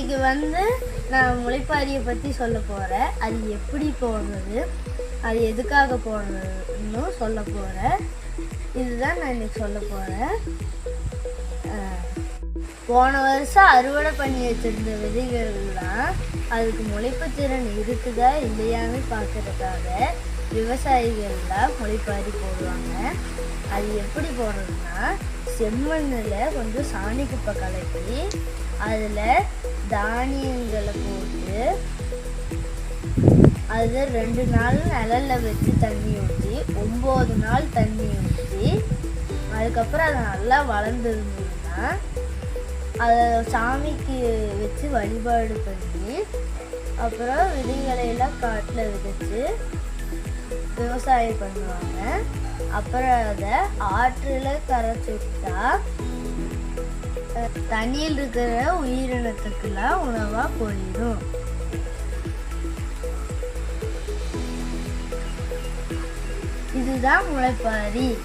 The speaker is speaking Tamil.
இன்றைக்கி வந்து நான் முளைப்பாரியை பற்றி சொல்ல போகிறேன் அது எப்படி போடுறது அது எதுக்காக போடுறதுன்னு சொல்ல போகிறேன் இதுதான் நான் இன்னைக்கு சொல்ல போகிறேன் போன வருஷம் அறுவடை பண்ணி வச்சிருந்த விதைகள்லாம் அதுக்கு முளைப்பு திறன் இருக்குதா இல்லையான்னு பார்க்கறதுக்காக விவசாயிகள்லாம் முளைப்பாரி போடுவாங்க. அது எப்படி போடுறதுன்னா செம்மண்ணில் கொஞ்சம் சாணி குப்பை கலக்கி அதில் தானியங்களை போட்டு அது ரெண்டு நாள் நிழலில் வச்சு தண்ணி ஊற்றி ஒம்பது நாள் தண்ணி ஊற்றி அதுக்கப்புறம் அது நல்லா வளர்ந்துருந்ததுன்னா அதை சாமிக்கு வச்சு வழிபாடு பண்ணி அப்புறம் விதைகளை எல்லாம் காட்டில் விதைச்சு விவசாயம் பண்ணுவாங்க. அப்புறம் அதை ஆற்றில் கரைச்சி விட்டா தண்ணியில் இருக்கிற உயிரினத்துக்கெல்லாம் உணவாக போயிடும். இதுதான் முளைப்பாரி.